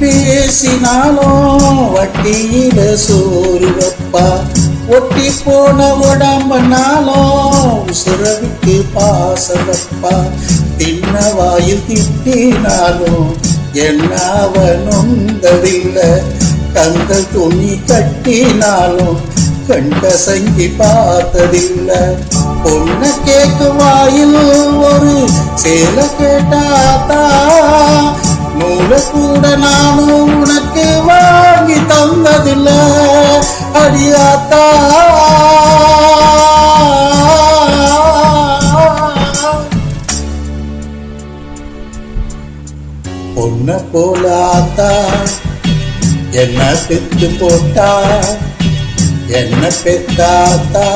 பேசினாலும் வட்டியில சோறுவப்பா ஒட்டி போன உடம்புனாலும் உசுரவிட்டு பாசவப்பா தின்ன வாயில் திட்டினாலும் என்ன அவனுந்ததில்லை. தங்க துணி கட்டினாலும் கண்டசங்கி பார்த்ததில்ல. பொண்ண கேட்கும் வாயில் ஒரு சேலை கேட்டாதான் நூலை கூட நானும் உனக்கு வாங்கி தந்ததில்லை. அடியாத்தா. பொண்ண போலாத்தா என்ன பெத்து போட்டா. என்ன பெத்தாத்தா.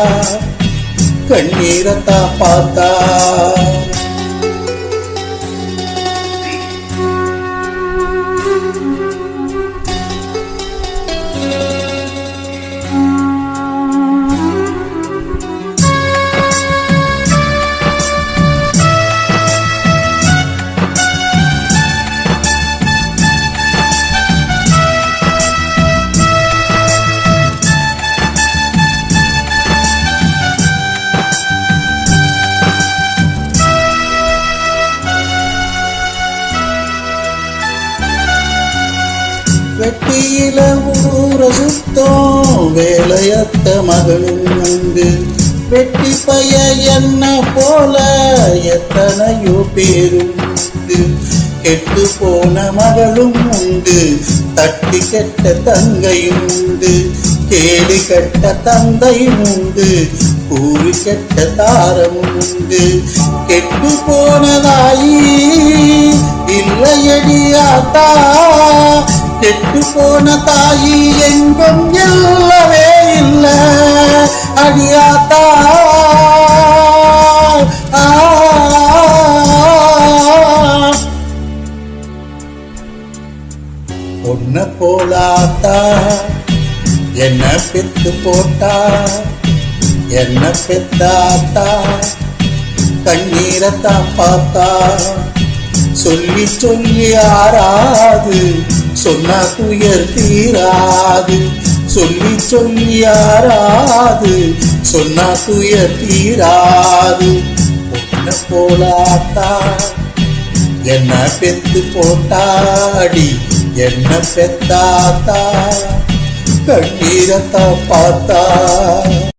கண்ணீரத்தா பார்த்தா. வெட்டியில ஊர சுத்தம் வேலையத்த மகளும் உண்டு வெட்டி பைய என்ன போல எத்தனையோ பேரும் உண்டு கெட்டு போன மகளும் உண்டு தட்டி கெட்ட தங்கையும் உண்டு. கேடு கெட்ட தந்தையும் உண்டு கூறு கெட்ட தாரமும் உண்டு. கெட்டு போனதாயி இல்லையடியாத்தா கெட்டு போன தாயி எங்கும் இல்லவே இல்ல. அடியாத்தா பொண்ண போலாத்தா என்ன பெத்து போட்டா என்ன பெத்தாத்தா கண்ணீரத்தா பார்த்தா சொல்லி சொல்லி ஆறாது. சொன்னா துயர் தீராது. சொல்லி சொல்லி ஆறாது சொன்னா துயர் தீராது. பொண்ண போலாத்தா என்ன பெத்து போட்டாடி. என்ன பெத்தாத்தா கண்ணீரத்தா பார்த்தா